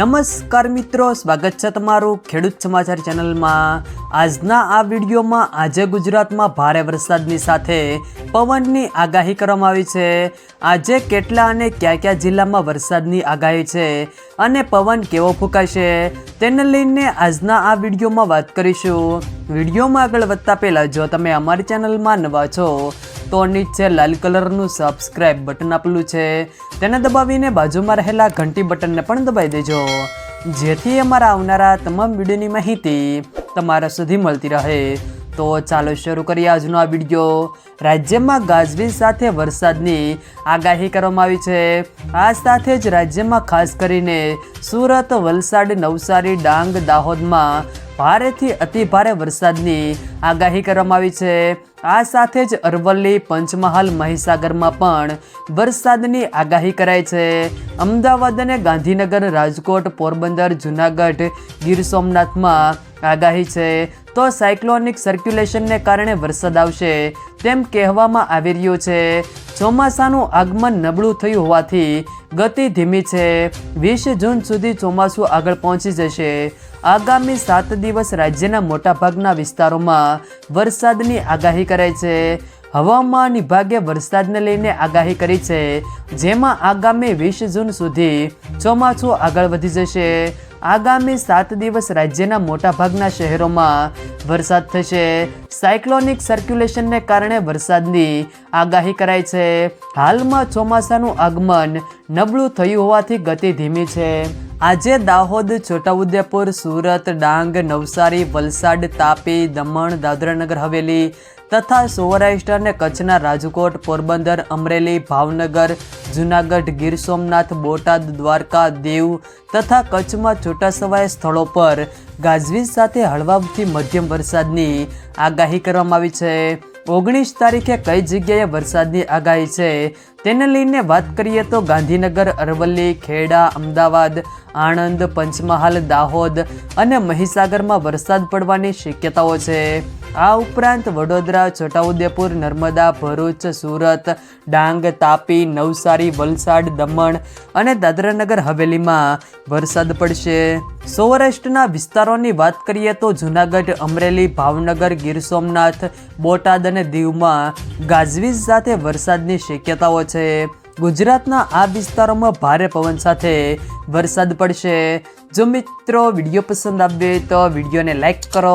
નમસ્કાર મિત્રો, સ્વાગત છે તમારું ખેડૂત સમાચાર ચેનલમાં. આજના આ વિડીયોમાં આજે ગુજરાતમાં ભારે વરસાદની સાથે પવનની આગાહી કરવામાં આવી છે. આજે કેટલા અને કયા કયા જિલ્લામાં વરસાદની આગાહી છે અને પવન કેવો ફૂંકાશે તેને લઈને આજના આ વિડીયોમાં વાત કરીશું. વિડીયોમાં આગળ વધતા પહેલાં જો તમે અમારી ચેનલમાં નવા છો તો નીચે લાલ કલરનું સબસ્ક્રાઇબ બટન આપેલું છે, તેને દબાવીને બાજુમાં રહેલા ઘંટી બટનને પણ દબાવી દેજો. જેથી અમારા આવનારા તમામ વિડીયોની માહિતી તમારા સુધી મળતી રહે. તો ચાલો શરૂ કરીએ આજનો આ વીડિયો. રાજ્યમાં ગાજવીજ સાથે વરસાદની આગાહી કરવામાં આવી છે. આ સાથે જ રાજ્યમાં ખાસ કરીને સુરત, વલસાડ, નવસારી, ડાંગ, દાહોદમાં ભારેથી અતિ ભારે વરસાદની આગાહી કરવામાં આવી છે. આ સાથે જ અરવલ્લી, પંચમહાલ, મહીસાગરમાં પણ વરસાદની આગાહી કરાઈ છે. અમદાવાદ અને ગાંધીનગર, રાજકોટ, પોરબંદર, જુનાગઢ, ગીર સોમનાથમાં આગાહી છે. તો સાયક્લોનિક સર્ક્યુલેશનને કારણે વરસાદ આવશે તેમ કહેવામાં આવી રહ્યું છે. ચોમાસાનું આગમન નબળું થયું હોવાથી ગતિ ધીમી છે. વીસ જૂન સુધી ચોમાસું આગળ પહોંચી જશે. આગામી સાત દિવસ રાજ્યના મોટાભાગના વિસ્તારોમાં વરસાદની આગાહી કરાઈ છે. હવામાન વિભાગે વરસાદને લઈને આગાહી કરી છે. જેમાં આગામી વીસ જૂન સુધી ચોમાસું આગળ વધી જશે. આગામી સાત દિવસ રાજ્યના મોટાભાગના શહેરોમાં વરસાદ થશે. સાયક્લોનિક સર્ક્યુલેશનને કારણે વરસાદની આગાહી કરાઈ છે. હાલમાં ચોમાસાનું આગમન નબળું થયું હોવાથી ગતિ ધીમી છે. આજે દાહોદ, છોટાઉદેપુર, સુરત, ડાંગ, નવસારી, વલસાડ, તાપી, દમણ, દાદરાનગર, હવેલી તથા સૌરાષ્ટ્ર અને કચ્છના રાજકોટ, પોરબંદર, અમરેલી, ભાવનગર, જુનાગઢ, ગીર સોમનાથ, બોટાદ, દ્વારકા, દેવ તથા કચ્છમાં છૂટાછવાયા સ્થળો પર ગાજવીજ સાથે હળવાથી મધ્યમ વરસાદની આગાહી કરવામાં આવી છે. ઓગણીસ તારીખે કઈ જગ્યાએ વરસાદની આગાહી છે તેને લઈને વાત કરીએ તો ગાંધીનગર, અરવલ્લી, ખેડા, અમદાવાદ, આણંદ, પંચમહાલ, દાહોદ અને મહીસાગરમાં વરસાદ પડવાની શક્યતાઓ છે. આ ઉપરાંત વડોદરા, છોટાઉદેપુર, નર્મદા, ભરૂચ, સુરત, ડાંગ, તાપી, નવસારી, વલસાડ, દમણ અને દાદરાનગર હવેલીમાં વરસાદ પડશે. સૌરાષ્ટ્રના વિસ્તારોની વાત કરીએ તો જૂનાગઢ, અમરેલી, ભાવનગર, ગીર સોમનાથ, બોટાદ અને દીવમાં ગાજવીજ સાથે વરસાદની શક્યતાઓ છે. ગુજરાતના આ વિસ્તારોમાં ભારે પવન સાથે વરસાદ પડશે. જો મિત્રો વીડિયો પસંદ આવે તો વિડીયોને લાઈક કરો